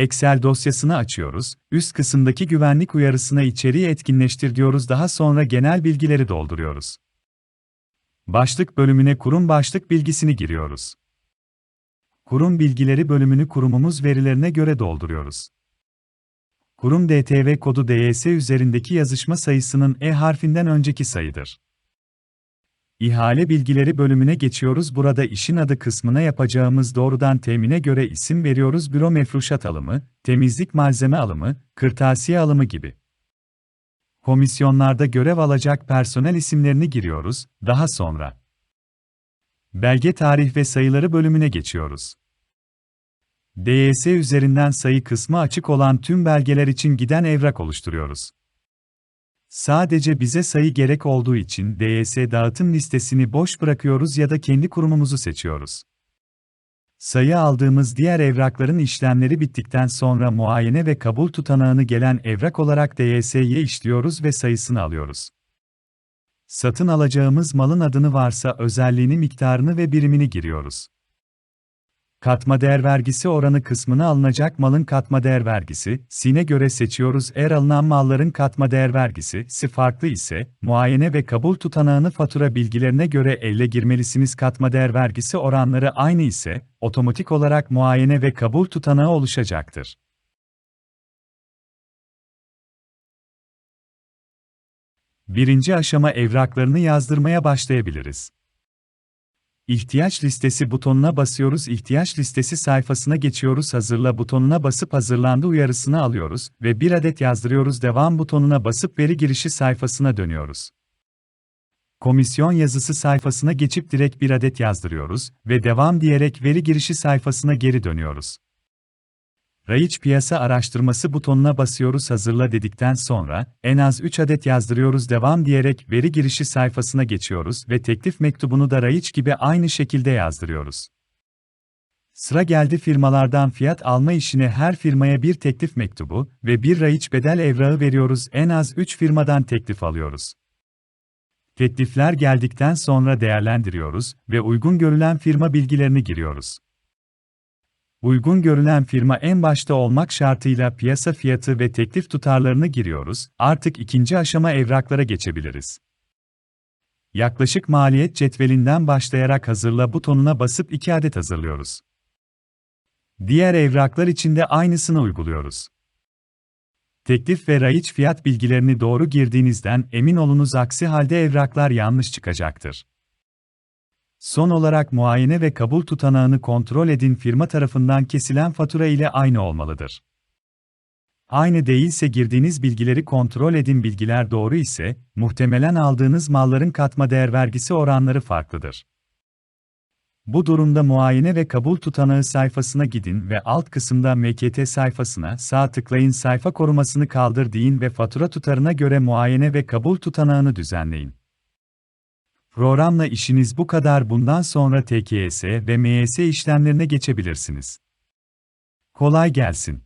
Excel dosyasını açıyoruz, üst kısımdaki güvenlik uyarısına içeriği etkinleştir diyoruz daha sonra genel bilgileri dolduruyoruz. Başlık bölümüne kurum başlık bilgisini giriyoruz. Kurum bilgileri bölümünü kurumumuz verilerine göre dolduruyoruz. Kurum DTV kodu DYS üzerindeki yazışma sayısının E harfinden önceki sayıdır. İhale bilgileri bölümüne geçiyoruz. Burada işin adı kısmına yapacağımız doğrudan temine göre isim veriyoruz. Büro mefruşat alımı, temizlik malzeme alımı, kırtasiye alımı gibi. Komisyonlarda görev alacak personel isimlerini giriyoruz. Daha sonra belge tarih ve sayıları bölümüne geçiyoruz. DYS üzerinden sayı kısmı açık olan tüm belgeler için giden evrak oluşturuyoruz. Sadece bize sayı gerek olduğu için DYS dağıtım listesini boş bırakıyoruz ya da kendi kurumumuzu seçiyoruz. Sayı aldığımız diğer evrakların işlemleri bittikten sonra muayene ve kabul tutanağını gelen evrak olarak DYS'ye işliyoruz ve sayısını alıyoruz. Satın alacağımız malın adını varsa özelliğini, miktarını ve birimini giriyoruz. Katma değer vergisi oranı kısmına alınacak malın katma değer vergisi, sine göre seçiyoruz. Eğer alınan malların katma değer vergisi, si farklı ise, muayene ve kabul tutanağını fatura bilgilerine göre elle girmelisiniz. Katma değer vergisi oranları aynı ise, otomatik olarak muayene ve kabul tutanağı oluşacaktır. Birinci aşama evraklarını yazdırmaya başlayabiliriz. İhtiyaç listesi butonuna basıyoruz. İhtiyaç listesi sayfasına geçiyoruz. Hazırla butonuna basıp hazırlandı uyarısını alıyoruz ve bir adet yazdırıyoruz. Devam butonuna basıp veri girişi sayfasına dönüyoruz. Komisyon yazısı sayfasına geçip direkt bir adet yazdırıyoruz ve devam diyerek veri girişi sayfasına geri dönüyoruz. Raiç piyasa araştırması butonuna basıyoruz hazırla dedikten sonra, en az 3 adet yazdırıyoruz devam diyerek veri girişi sayfasına geçiyoruz ve teklif mektubunu da Raiç gibi aynı şekilde yazdırıyoruz. Sıra geldi firmalardan fiyat alma işine her firmaya bir teklif mektubu ve bir Raiç bedel evrağı veriyoruz en az 3 firmadan teklif alıyoruz. Teklifler geldikten sonra değerlendiriyoruz ve uygun görülen firma bilgilerini giriyoruz. Uygun görülen firma en başta olmak şartıyla piyasa fiyatı ve teklif tutarlarını giriyoruz, artık ikinci aşama evraklara geçebiliriz. Yaklaşık maliyet cetvelinden başlayarak hazırla butonuna basıp 2 adet hazırlıyoruz. Diğer evraklar için de aynısını uyguluyoruz. Teklif ve raiç fiyat bilgilerini doğru girdiğinizden emin olunuz aksi halde evraklar yanlış çıkacaktır. Son olarak muayene ve kabul tutanağını kontrol edin firma tarafından kesilen fatura ile aynı olmalıdır. Aynı değilse girdiğiniz bilgileri kontrol edin bilgiler doğru ise, muhtemelen aldığınız malların katma değer vergisi oranları farklıdır. Bu durumda muayene ve kabul tutanağı sayfasına gidin ve alt kısımda MKT sayfasına sağ tıklayın sayfa korumasını kaldır deyin ve fatura tutarına göre muayene ve kabul tutanağını düzenleyin. Programla işiniz bu kadar bundan sonra TKS ve MYS işlemlerine geçebilirsiniz. Kolay gelsin.